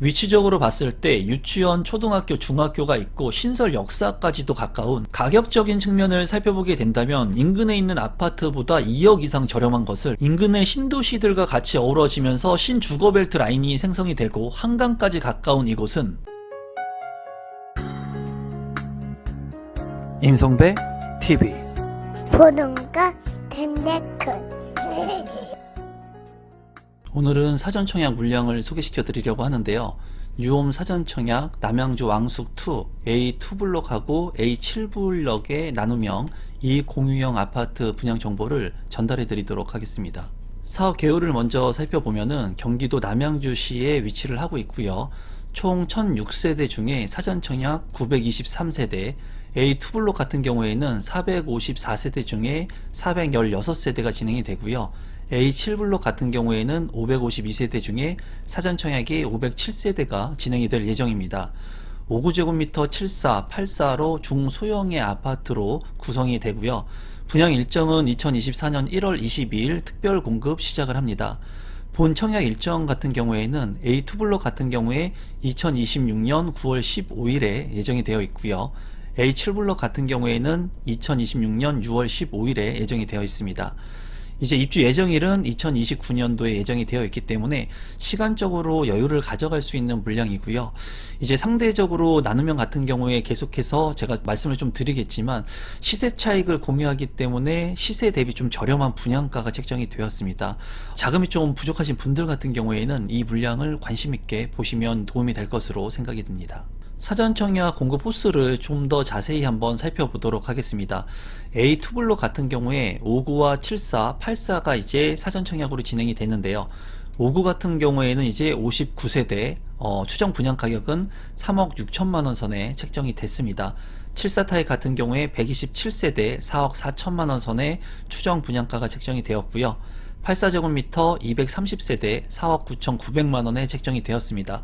위치적으로 봤을 때 유치원, 초등학교, 중학교가 있고 신설 역사까지도 가까운 가격적인 측면을 살펴보게 된다면 인근에 있는 아파트보다 2억 이상 저렴한 것을 인근의 신도시들과 같이 어우러지면서 신주거벨트 라인이 생성이 되고 한강까지 가까운 이곳은 임성배 TV 보동과 덴데크 오늘은 사전청약 물량을 소개시켜 드리려고 하는데요. 유홈 사전청약 남양주 왕숙2 A2블록하고 A7블록의 나눔형 이 공유형 아파트 분양 정보를 전달해 드리도록 하겠습니다. 사업 개요를 먼저 살펴보면은 경기도 남양주시에 위치를 하고 있고요. 총 1006세대 중에 사전청약 923세대, A2블록 같은 경우에는 454세대 중에 416세대가 진행이 되고요. A7블록 같은 경우에는 552세대 중에 사전 청약이 507세대가 진행이 될 예정입니다. 5구제곱미터 74, 84로 중소형의 아파트로 구성이 되고요. 분양 일정은 2024년 1월 22일 특별 공급 시작을 합니다. 본 청약 일정 같은 경우에는 A2 블록 같은 경우에 2026년 9월 15일에 예정이 되어 있고요. A7 블록 같은 경우에는 2026년 6월 15일에 예정이 되어 있습니다. 이제 입주 예정일은 2029년도에 예정이 되어 있기 때문에 시간적으로 여유를 가져갈 수 있는 물량이고요. 이제 상대적으로 나누면 같은 경우에 계속해서 제가 말씀을 좀 드리겠지만 시세 차익을 공유하기 때문에 시세 대비 좀 저렴한 분양가가 책정이 되었습니다. 자금이 좀 부족하신 분들 같은 경우에는 이 물량을 관심 있게 보시면 도움이 될 것으로 생각이 듭니다. 사전 청약 공급 호수를 좀 더 자세히 한번 살펴보도록 하겠습니다. A2블록 같은 경우에 59와 74, 84가 이제 사전 청약으로 진행이 됐는데요. 59 같은 경우에는 이제 59세대 어, 추정 분양 가격은 3억 6천만 원 선에 책정이 됐습니다. 74 타입 같은 경우에 127세대 4억 4천만 원 선에 추정 분양가가 책정이 되었고요. 84제곱미터 230세대 4억 9,900만 원에 책정이 되었습니다.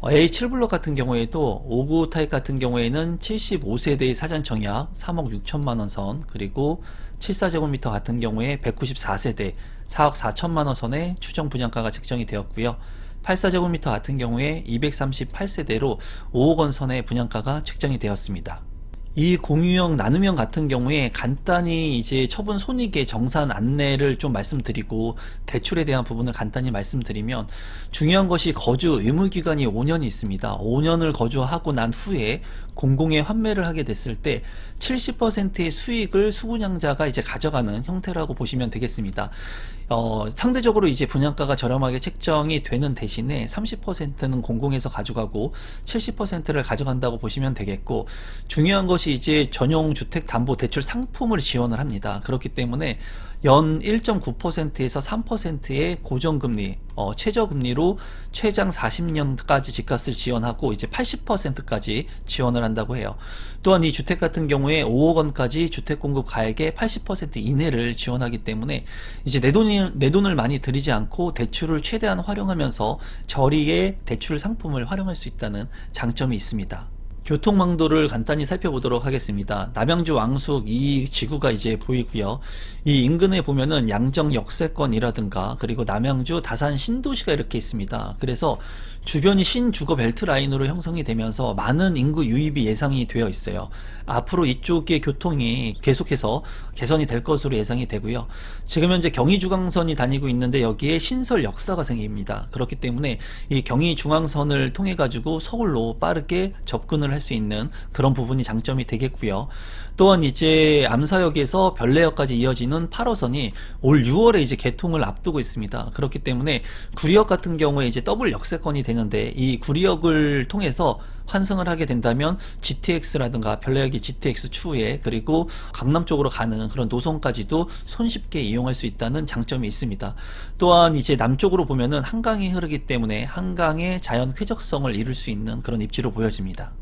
어, A7 블록 같은 경우에도 59 타입 같은 경우에는 75세대의 사전 청약 3억 6천만 원 선, 그리고 74제곱미터 같은 경우에 194세대 4억 4천만 원 선의 추정 분양가가 책정이 되었고요. 84제곱미터 같은 경우에 238세대로 5억 원 선의 분양가가 책정이 되었습니다. 이 공유형 나눔형 같은 경우에 간단히 이제 처분 손익의 정산 안내를 좀 말씀드리고 대출에 대한 부분을 간단히 말씀드리면 중요한 것이 거주 의무 기간이 5년이 있습니다. 5년을 거주하고 난 후에 공공에 환매를 하게 됐을 때 70%의 수익을 수분양자가 이제 가져가는 형태라고 보시면 되겠습니다. 어, 상대적으로 이제 분양가가 저렴하게 책정이 되는 대신에 30%는 공공에서 가져가고 70%를 가져간다고 보시면 되겠고 중요한 것이 이제 전용 주택 담보 대출 상품을 지원을 합니다. 그렇기 때문에 연 1.9%에서 3%의 고정금리, 어, 최저금리로 최장 40년까지 집값을 지원하고 이제 80%까지 지원을 한다고 해요. 또한 이 주택 같은 경우에 5억 원까지 주택 공급 가액의 80% 이내를 지원하기 때문에 이제 내 돈을 내 돈을 많이 들이지 않고 대출을 최대한 활용하면서 저리의 대출 상품을 활용할 수 있다는 장점이 있습니다. 교통망도를 간단히 살펴보도록 하겠습니다. 남양주 왕숙 이 지구가 이제 보이고요. 이 인근에 보면은 양정 역세권이라든가 그리고 남양주 다산 신도시가 이렇게 있습니다. 그래서 주변이 신주거 벨트 라인으로 형성이 되면서 많은 인구 유입이 예상이 되어 있어요. 앞으로 이쪽의 교통이 계속해서 개선이 될 것으로 예상이 되고요. 지금 현재 경의중앙선이 다니고 있는데 여기에 신설 역사가 생깁니다. 그렇기 때문에 이 경의 중앙선을 통해 가지고 서울로 빠르게 접근을 할 수 있는 그런 부분이 장점이 되겠고요. 또한 이제 암사역에서 별내역까지 이어지는 8호선이 올 6월에 이제 개통을 앞두고 있습니다. 그렇기 때문에 구리역 같은 경우에 이제 더블 역세권이 되는데 이 구리역을 통해서 환승을 하게 된다면 GTX라든가 별내역이 GTX 추후에 그리고 강남 쪽으로 가는 그런 노선까지도 손쉽게 이용할 수 있다는 장점이 있습니다. 또한 이제 남쪽으로 보면은 한강이 흐르기 때문에 한강의 자연 쾌적성을 이룰 수 있는 그런 입지로 보여집니다.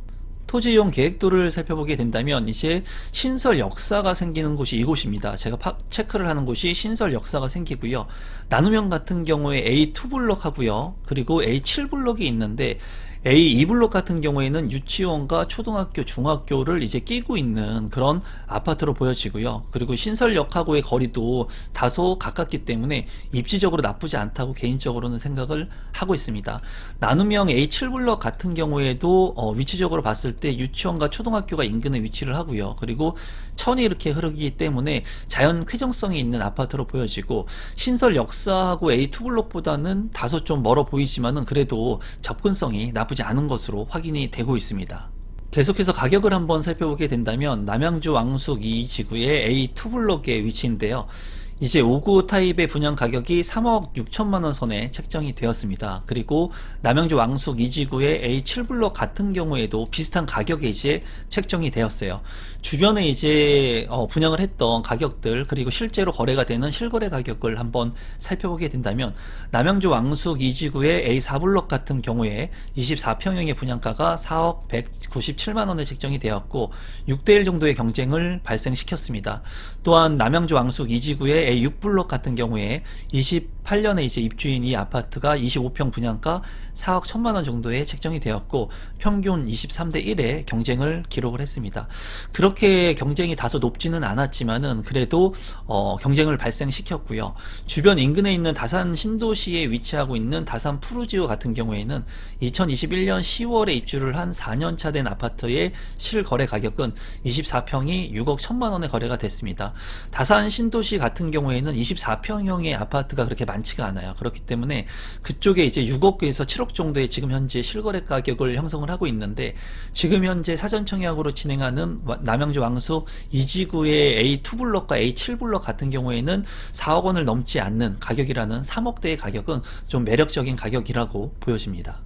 토지 이용 계획도를 살펴보게 된다면 이제 신설 역사가 생기는 곳이 이곳입니다. 제가 파, 체크를 하는 곳이 신설 역사가 생기고요. 나누면 같은 경우에 A2블록 하고요. 그리고 A7블록이 있는데 A 2블록 같은 경우에는 유치원과 초등학교, 중학교를 이제 끼고 있는 그런 아파트로 보여지고요. 그리고 신설역하고의 거리도 다소 가깝기 때문에 입지적으로 나쁘지 않다고 개인적으로는 생각을 하고 있습니다. 나눔형 A 7블록 같은 경우에도 어, 위치적으로 봤을 때 유치원과 초등학교가 인근에 위치를 하고요. 그리고 천이 이렇게 흐르기 때문에 자연 쾌정성이 있는 아파트로 보여지고 신설 역사하고 A 2블록보다는 다소 좀 멀어 보이지만은 그래도 접근성이 나쁘지 않은 것으로 확인이 되고 있습니다. 계속해서 가격을 한번 살펴보게 된다면 남양주 왕숙 2지구의 A2 블록의 위치인데요. 이제 5구 타입의 분양 가격이 3억 6천만 원 선에 책정이 되었습니다. 그리고 남양주 왕숙 2지구의 A7블록 같은 경우에도 비슷한 가격에 이제 책정이 되었어요. 주변에 이제 어, 분양을 했던 가격들 그리고 실제로 거래가 되는 실거래 가격을 한번 살펴보게 된다면 남양주 왕숙 2지구의 A4블록 같은 경우에 24평형의 분양가가 4억 197만 원에 책정이 되었고 6대1 정도의 경쟁을 발생시켰습니다. 또한 남양주 왕숙 2지구의 A6블록 같은 경우에 28년에 이제 입주인 이 아파트가 25평 분양가 4억 1천만 원 정도에 책정이 되었고 평균 23대 1의 경쟁을 기록을 했습니다. 그렇게 경쟁이 다소 높지는 않았지만은 그래도 어, 경쟁을 발생시켰고요. 주변 인근에 있는 다산 신도시에 위치하고 있는 다산 푸르지오 같은 경우에는 2021년 10월에 입주를 한 4년 차 된 아파트의 실거래 가격은 24평이 6억 1천만 원에 거래가 됐습니다. 다산 신도시 같은 경우에는 24평형의 아파트가 그렇게 많지가 않아요. 그렇기 때문에 그쪽에 이제 6억에서 7억 정도의 지금 현재 실거래 가격을 형성을 하고 있는데 지금 현재 사전 청약으로 진행하는 와- 남양주 왕수 이지구의 A2블럭과 A7블럭 같은 경우에는 4억 원을 넘지 않는 가격이라는 3억대의 가격은 좀 매력적인 가격이라고 보여집니다.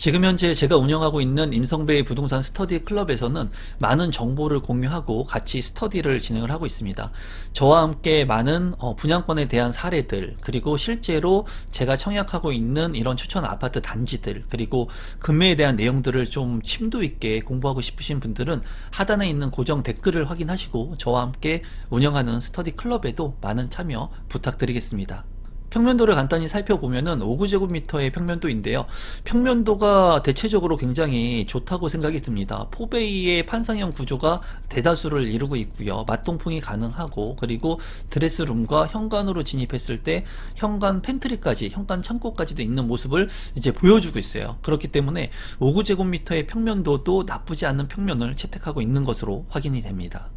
지금 현재 제가 운영하고 있는 임성배의 부동산 스터디 클럽에서는 많은 정보를 공유하고 같이 스터디를 진행을 하고 있습니다. 저와 함께 많은 어, 분양권에 대한 사례들 그리고 실제로 제가 청약하고 있는 이런 추천 아파트 단지들 그리고 금매에 대한 내용들을 좀 심도 있게 공부하고 싶으신 분들은 하단에 있는 고정 댓글을 확인하시고 저와 함께 운영하는 스터디 클럽에도 많은 참여 부탁드리겠습니다. 평면도를 간단히 살펴보면은 5구제곱미터의 평면도인데요. 평면도가 대체적으로 굉장히 좋다고 생각이 듭니다. 포베이의 판상형 구조가 대다수를 이루고 있고요. 맞동풍이 가능하고 그리고 드레스룸과 현관으로 진입했을 때 현관 팬트리까지 현관 창고까지도 있는 모습을 이제 보여주고 있어요. 그렇기 때문에 5구제곱미터의 평면도도 나쁘지 않은 평면을 채택하고 있는 것으로 확인이 됩니다.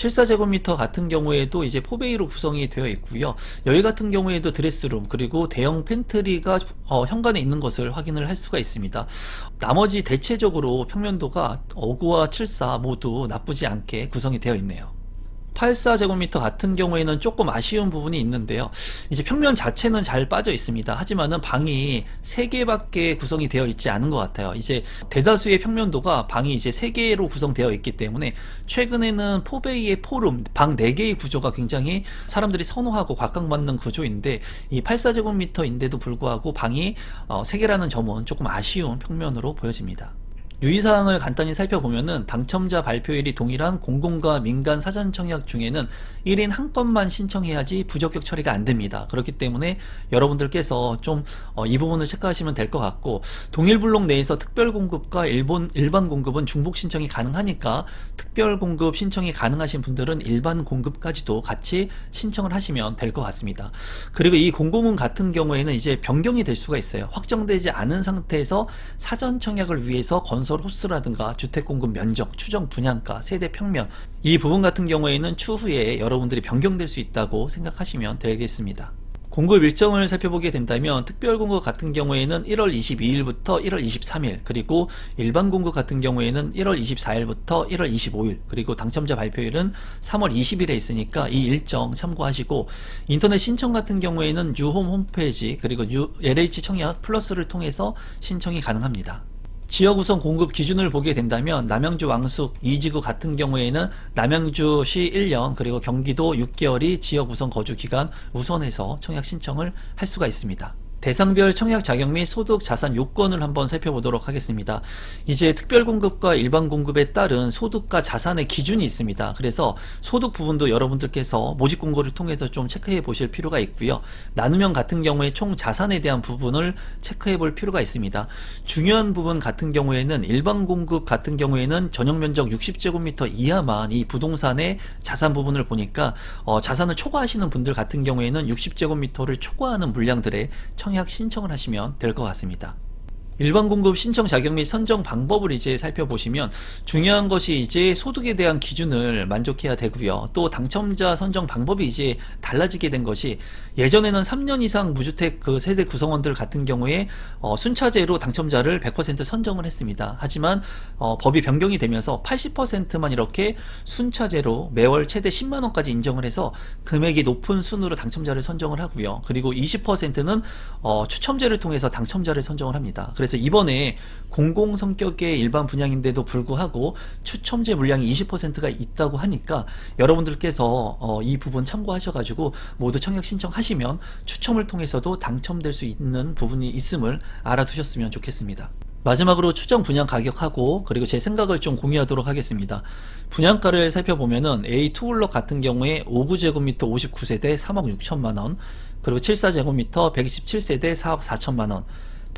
74제곱미터 같은 경우에도 이제 포베이로 구성이 되어 있고요. 여기 같은 경우에도 드레스룸 그리고 대형 팬트리가 어, 현관에 있는 것을 확인을 할 수가 있습니다. 나머지 대체적으로 평면도가 5구와 74 모두 나쁘지 않게 구성이 되어 있네요. 84제곱미터 같은 경우에는 조금 아쉬운 부분이 있는데요. 이제 평면 자체는 잘 빠져 있습니다. 하지만은 방이 3개밖에 구성이 되어 있지 않은 것 같아요. 이제 대다수의 평면도가 방이 이제 3개로 구성되어 있기 때문에 최근에는 포베이의 포룸, 방 4개의 구조가 굉장히 사람들이 선호하고 각광받는 구조인데 이 84제곱미터인데도 불구하고 방이 3개라는 점은 조금 아쉬운 평면으로 보여집니다. 유의사항을 간단히 살펴보면은 당첨자 발표일이 동일한 공공과 민간 사전 청약 중에는 1인 한 건만 신청해야지 부적격 처리가 안 됩니다. 그렇기 때문에 여러분들께서 좀 이 부분을 체크하시면 될 것 같고 동일 블록 내에서 특별 공급과 일본 일반 공급은 중복 신청이 가능하니까 특별 공급 신청이 가능하신 분들은 일반 공급까지도 같이 신청을 하시면 될 것 같습니다. 그리고 이 공고문 같은 경우에는 이제 변경이 될 수가 있어요. 확정되지 않은 상태에서 사전 청약을 위해서 건설 호스라든가 주택 공급 면적, 추정 분양가, 세대 평면 이 부분 같은 경우에는 추후에 여러분들이 변경될 수 있다고 생각하시면 되겠습니다. 공급 일정을 살펴보게 된다면 특별 공급 같은 경우에는 1월 22일부터 1월 23일 그리고 일반 공급 같은 경우에는 1월 24일부터 1월 25일 그리고 당첨자 발표일은 3월 20일에 있으니까 이 일정 참고하시고 인터넷 신청 같은 경우에는 유홈 홈페이지 그리고 유, LH 청약 플러스를 통해서 신청이 가능합니다. 지역 우선 공급 기준을 보게 된다면 남양주 왕숙 이지구 같은 경우에는 남양주시 1년 그리고 경기도 6개월이 지역 우선 거주 기간 우선해서 청약 신청을 할 수가 있습니다. 대상별 청약 자격 및 소득 자산 요건을 한번 살펴보도록 하겠습니다. 이제 특별 공급과 일반 공급에 따른 소득과 자산의 기준이 있습니다. 그래서 소득 부분도 여러분들께서 모집 공고를 통해서 좀 체크해 보실 필요가 있고요. 나누면 같은 경우에 총 자산에 대한 부분을 체크해 볼 필요가 있습니다. 중요한 부분 같은 경우에는 일반 공급 같은 경우에는 전용 면적 60제곱미터 이하만 이 부동산의 자산 부분을 보니까 어, 자산을 초과하시는 분들 같은 경우에는 60제곱미터를 초과하는 물량들의 청약 신청을 하시면 될 것 같습니다. 일반 공급 신청 자격 및 선정 방법을 이제 살펴보시면 중요한 것이 이제 소득에 대한 기준을 만족해야 되고요. 또 당첨자 선정 방법이 이제 달라지게 된 것이 예전에는 3년 이상 무주택 그 세대 구성원들 같은 경우에 어, 순차제로 당첨자를 100% 선정을 했습니다. 하지만 어, 법이 변경이 되면서 80%만 이렇게 순차제로 매월 최대 10만 원까지 인정을 해서 금액이 높은 순으로 당첨자를 선정을 하고요. 그리고 20%는 어, 추첨제를 통해서 당첨자를 선정을 합니다. 그래서 이번에 공공 성격의 일반 분양인데도 불구하고 추첨제 물량이 20%가 있다고 하니까 여러분들께서 어, 이 부분 참고하셔가지고 모두 청약 신청하시면 추첨을 통해서도 당첨될 수 있는 부분이 있음을 알아두셨으면 좋겠습니다. 마지막으로 추정 분양 가격하고 그리고 제 생각을 좀 공유하도록 하겠습니다. 분양가를 살펴보면은 A2 블럭 같은 경우에 5구제곱미터 59세대 3억 6천만 원, 그리고 74제곱미터 127세대 4억 4천만 원,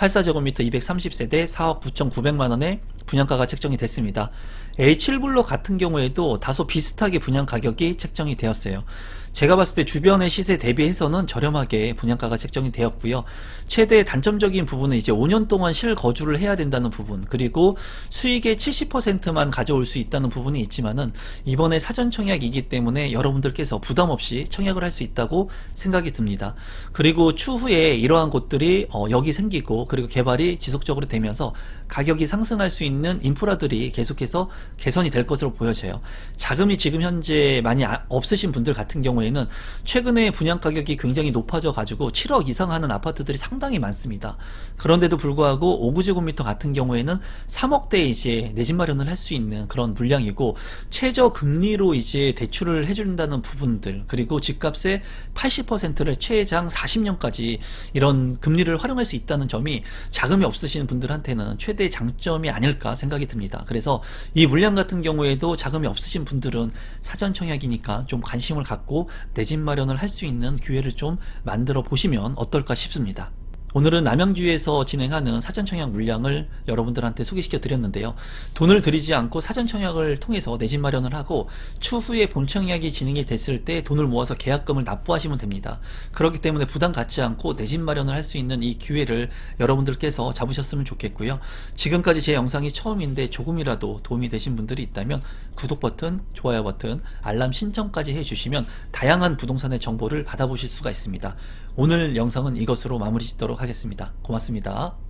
84제곱미터 230세대 4억 9,900만 원의 분양가가 책정이 됐습니다. A7블록 같은 경우에도 다소 비슷하게 분양 가격이 책정이 되었어요. 제가 봤을 때 주변의 시세 대비해서는 저렴하게 분양가가 책정이 되었고요. 최대 단점적인 부분은 이제 5년 동안 실거주를 해야 된다는 부분, 그리고 수익의 70%만 가져올 수 있다는 부분이 있지만은 이번에 사전 청약이기 때문에 여러분들께서 부담 없이 청약을 할 수 있다고 생각이 듭니다. 그리고 추후에 이러한 곳들이 어, 여기 생기고 그리고 개발이 지속적으로 되면서 가격이 상승할 수 있는 인프라들이 계속해서 개선이 될 것으로 보여져요. 자금이 지금 현재 많이 아- 없으신 분들 같은 경우에는 최근에 분양 가격이 굉장히 높아져 가지고 7억 이상 하는 아파트들이 상당히 많습니다. 그런데도 불구하고 5구제곱미터 같은 경우에는 3억대 이제 내 집 마련을 할 수 있는 그런 물량이고 최저 금리로 이제 대출을 해준다는 부분들 그리고 집값의 80%를 최장 40년까지 이런 금리를 활용할 수 있다는 점이 자금이 없으신 분들한테는 최대 장점이 아닐 까 생각이 듭니다. 그래서 이 물량 같은 경우에도 자금이 없으신 분들은 사전 청약이니까 좀 관심을 갖고 내 집 마련을 할 수 있는 기회를 좀 만들어 보시면 어떨까 싶습니다. 오늘은 남양주에서 진행하는 사전 청약 물량을 여러분들한테 소개시켜 드렸는데요. 돈을 들이지 않고 사전 청약을 통해서 내 집 마련을 하고 추후에 본 청약이 진행이 됐을 때 돈을 모아서 계약금을 납부하시면 됩니다. 그렇기 때문에 부담 갖지 않고 내 집 마련을 할 수 있는 이 기회를 여러분들께서 잡으셨으면 좋겠고요. 지금까지 제 영상이 처음인데 조금이라도 도움이 되신 분들이 있다면 구독 버튼, 좋아요 버튼, 알람 신청까지 해주시면 다양한 부동산의 정보를 받아보실 수가 있습니다. 오늘 영상은 이것으로 마무리 짓도록 하겠습니다. 고맙습니다.